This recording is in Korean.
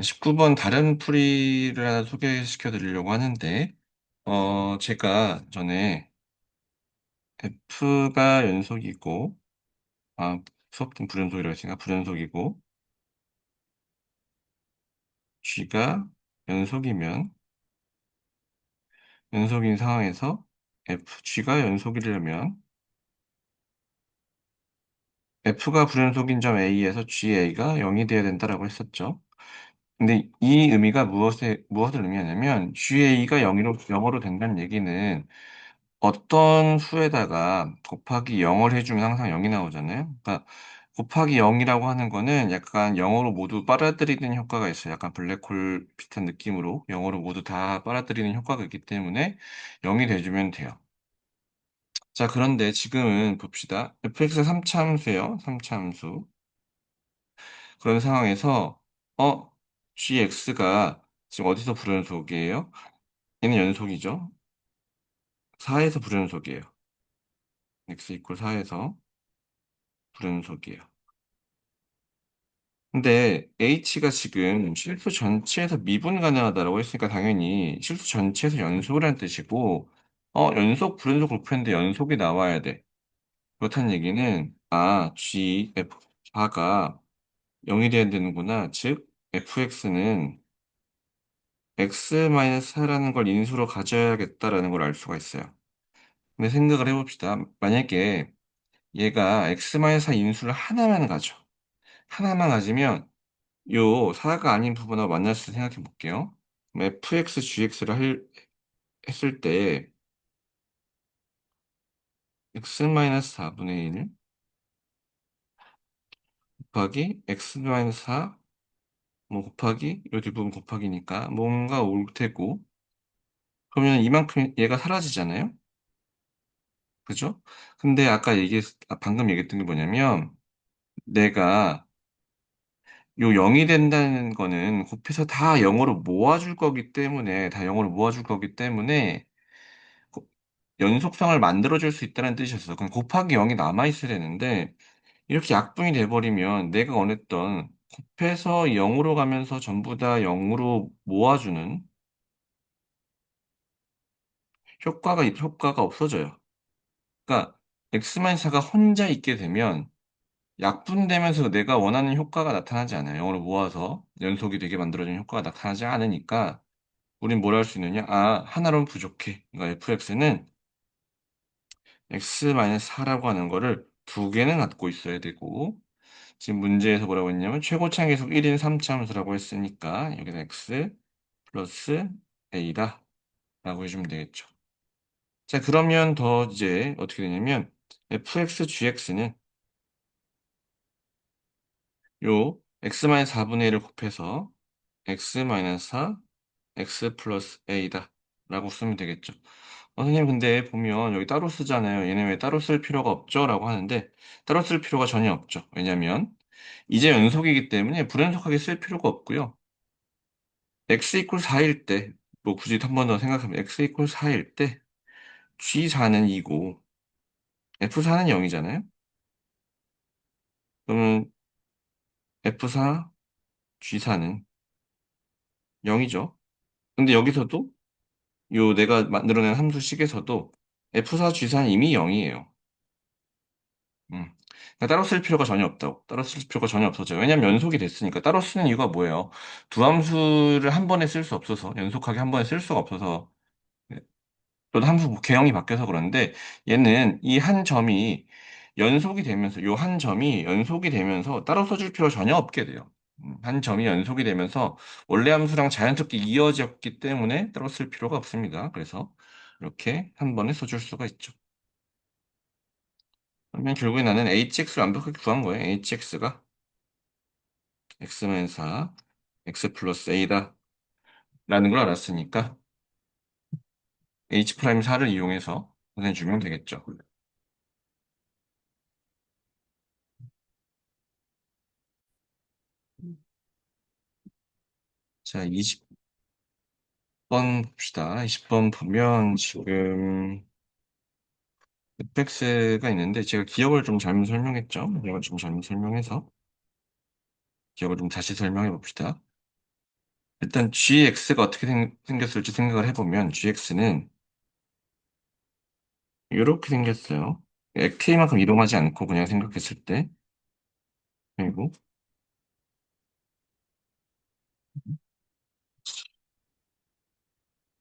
19번 다른 풀이를 하나 소개시켜 드리려고 하는데, 어, 제가 전에 F가 연속이고, 아, 수업 중 불연속이라고 했으니까 불연속이고, G가 연속이면, 연속인 상황에서 F, G가 연속이려면, F가 불연속인 점 A에서 GA가 0이 되어야 된다라고 했었죠. 근데 이 의미가 무엇에, 무엇을 의미하냐면, GA가 0으로, 0으로 된다는 얘기는, 어떤 수에다가 곱하기 0을 해주면 항상 0이 나오잖아요. 그러니까 곱하기 0이라고 하는 거는 약간 0으로 모두 빨아들이는 효과가 있어요. 약간 블랙홀 비슷한 느낌으로 0으로 모두 다 빨아들이는 효과가 있기 때문에 0이 돼주면 돼요. 자, 그런데 지금은 봅시다. fx 3차함수예요. 3차함수. 그런 상황에서 어, gx가 지금 어디서 불연속이에요? 얘는 연속이죠. 4에서 불연속이에요. x 이퀄 4에서 불연속이에요. 근데 H가 지금 실수 전체에서 미분 가능하다라고 했으니까 당연히 실수 전체에서 연속이라는 뜻이고, 어, 연속, 불연속 곱했는데 연속이 나와야 돼. 그렇다는 얘기는, 아, G, F, 4가 0이 돼야 되는구나. 즉, fx는 x-4라는 걸 인수로 가져야겠다라는 걸 알 수가 있어요. 근데 생각을 해봅시다. 만약에 얘가 x-4 인수를 하나만 가져. 하나만 가지면 요 4가 아닌 부분하고 만났을 때 생각해 볼게요. fx, gx를 할, 했을 때 x-4분의 1 곱하기 x-4 뭐 곱하기 요 뒷부분 곱하기니까 뭔가 올 테고 그러면 이만큼 얘가 사라지잖아요. 그죠? 근데 아까 얘기 아, 방금 얘기했던 게 뭐냐면 내가 요 0이 된다는 거는 곱해서 다 0으로 모아줄 거기 때문에 다 0으로 모아줄 거기 때문에 고- 연속성을 만들어줄 수 있다는 뜻이었어. 그럼 곱하기 0이 남아있어야 되는데, 이렇게 약분이 돼버리면 내가 원했던 곱해서 0으로 가면서 전부 다 0으로 모아주는 효과가, 효과가 없어져요. 그러니까, X-4가 혼자 있게 되면 약분되면서 내가 원하는 효과가 나타나지 않아요. 0으로 모아서 연속이 되게 만들어주는 효과가 나타나지 않으니까, 우린 뭘 할 수 있느냐? 아, 하나로는 부족해. 그러니까 fx는 x-4라고 하는 거를 두 개는 갖고 있어야 되고, 지금 문제에서 뭐라고 했냐면 최고차항 계속 1인 3차 함수라고 했으니까 여기는 x 플러스 a다 라고 해주면 되겠죠. 자 그러면 더 이제 어떻게 되냐면 fx gx는 요 x-4분의 1을 곱해서 x-4 x 플러스 a다 라고 쓰면 되겠죠. 어, 선생님 근데 보면 여기 따로 쓰잖아요. 얘네 왜 따로 쓸 필요가 없죠? 라고 하는데 따로 쓸 필요가 전혀 없죠. 왜냐면 이제 연속이기 때문에 불연속하게 쓸 필요가 없고요. x 이퀄 4일 때, 뭐 굳이 한 번 더 생각하면 x 이퀄 4일 때 G4는 2고 F4는 0이잖아요. 그러면 F4, G4는 0이죠. 근데 여기서도 요 내가 만들어낸 함수식에서도 F4, G4는 이미 0이에요. 음. 그러니까 따로 쓸 필요가 전혀 없다고. 따로 쓸 필요가 전혀 없어져요. 왜냐면 연속이 됐으니까. 따로 쓰는 이유가 뭐예요? 두 함수를 한 번에 쓸 수 없어서, 연속하게 한 번에 쓸 수가 없어서 또는 함수 개형이 바뀌어서 그런데 얘는 이 한 점이 연속이 되면서 요 한 점이 연속이 되면서 따로 써줄 필요 전혀 없게 돼요. 음, 한 점이 연속이 되면서 원래 함수랑 자연스럽게 이어졌기 때문에 따로 쓸 필요가 없습니다. 그래서 이렇게 한 번에 써줄 수가 있죠. 그러면 결국에 나는 hx를 완벽하게 구한 거예요. hx가 x-4 x 플러스 a다 라는 걸 알았으니까 h'4를 이용해서 보내주면 되겠죠. 자, 20번 봅시다. 20번 보면 지금 넷백스가 있는데 제가 기억을 좀 잘못 설명했죠. 기억을 좀 잘못 설명해서 기억을 좀 다시 설명해 봅시다. 일단 gx가 어떻게 생 생겼을지 생각을 해 보면 gx는 요렇게 생겼어요. 예 k만큼 이동하지 않고 그냥 생각했을 때. 그리고